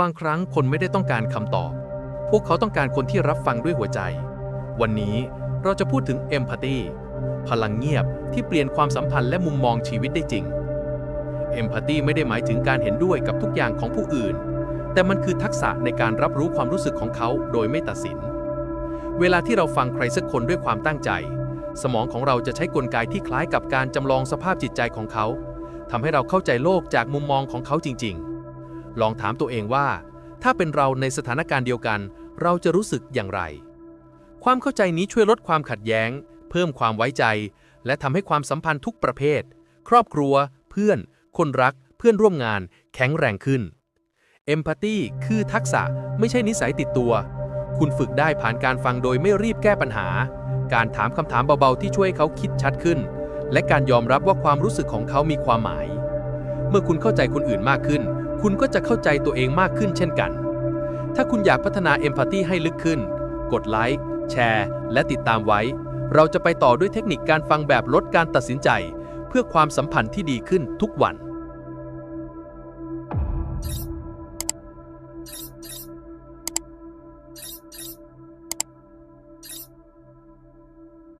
บางครั้งคนไม่ได้ต้องการคำตอบ พวกเขาต้องการคนที่รับฟังด้วยหัวใจ วันนี้เราจะพูดถึง Empathy พลังเงียบที่เปลี่ยนความสัมพันธ์และมุมมองชีวิตได้จริง Empathy ไม่ได้หมายถึงการเห็นด้วยกับทุกอย่างของผู้อื่น แต่มันคือทักษะในการรับรู้ความรู้สึกของเขาโดยไม่ตัดสิน เวลาที่เราฟังใครสักคนด้วยความตั้งใจ สมองของเราจะใช้กลไกที่คล้ายกับการจำลองสภาพจิตใจของเขาทำให้เราเข้าใจโลกจากมุมมองของเขาจริง ๆ ลองถามตัวเองว่า ถ้าเป็นเราในสถานการณ์เดียวกัน เราจะรู้สึกอย่างไร ความเข้าใจนี้ช่วยลดความขัดแย้ง เพิ่มความไว้ใจ และทำให้ความสัมพันธ์ทุกประเภท ครอบครัว เพื่อน คนรัก เพื่อนร่วมงาน แข็งแรงขึ้น Empathy คือทักษะไม่ใช่นิสัยติดตัว คุณฝึกได้ผ่านการฟังโดยไม่รีบแก้ปัญหา การถามคำถามเบาๆที่ช่วยเขาคิดชัดขึ้น และการยอมรับว่าความรู้สึกของเขามีความหมาย เมื่อคุณเข้าใจคนอื่นมากขึ้น คุณก็จะเข้าใจตัวเองมากขึ้นเช่นกัน ถ้าคุณอยากพัฒนาเอมพัตตีให้ลึกขึ้น กดไลค์แชร์ และติดตามไว้ เราจะไปต่อด้วยเทคนิคการฟังแบบลดการตัดสินใจ เพื่อความสัมพันธ์ที่ดีขึ้นทุกวัน